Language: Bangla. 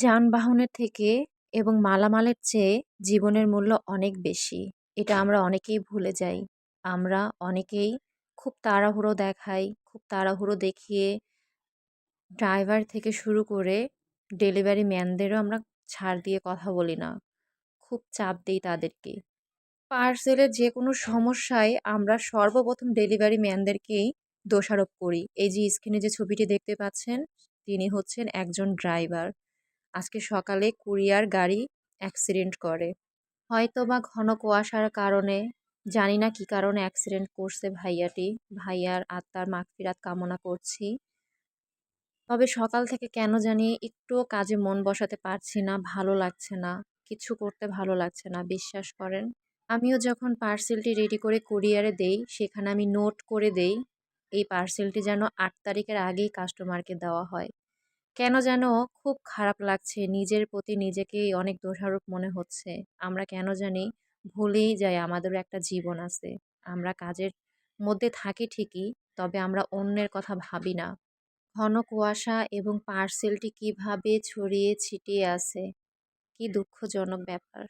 যানবাহনের থেকে এবং মালামালের চেয়ে জীবনের মূল্য অনেক বেশি। এটা আমরা অনেকেই ভুলে যাই। আমরা অনেকেই খুব তাড়াহুড়ো দেখাই, খুব তাড়াহুড়ো দেখিয়ে ড্রাইভার থেকে শুরু করে ডেলিভারি ম্যানদেরও আমরা ছাড় দিয়ে কথা বলি না। খুব চাপ দিই তাদেরকে। পার্সেলের যে কোনো সমস্যায় আমরা সর্বপ্রথম ডেলিভারি ম্যানদেরকেই দোষারোপ করি। এই যে স্ক্রিনে যে ছবিটি দেখতে পাচ্ছেন, তিনি হচ্ছেন একজন ড্রাইভার। আজকে সকালে কুরিয়ার গাড়ি অ্যাক্সিডেন্ট করে। হয়তো বা ঘন কুয়াশার কারণে, জানি না কি কারণে অ্যাক্সিডেন্ট করছে ভাইয়াটি, ভাইয়ার আত্মার মাগফিরাত কামনা করছি। তবে সকাল থেকে কেন জানি একটুও কাজে মন বসাতে পারছি না, ভালো লাগছে না, কিছু করতে ভালো লাগছে না, বিশ্বাস করেন। আমিও যখন পার্সেলটি রেডি করে কুরিয়ারে দেই, সেখানে আমি নোট করে দেই, এই পার্সেলটি যেন আট তারিখের আগেই কাস্টমারকে দেওয়া হয়। কেন যেন খুব খারাপ লাগছে। নিজের প্রতি নিজেকেই অনেক দোষারোপ মনে হচ্ছে। আমরা কেন জানি ভুলেই যাই, আমাদেরও একটা জীবন আছে। আমরা কাজের মধ্যে থাকি ঠিকই, তবে আমরা অন্যের কথা ভাবি না। ঘন কুয়াশা এবং পার্সেলটি কীভাবে ছড়িয়ে ছিটিয়ে আছে? কি দুঃখজনক ব্যাপার।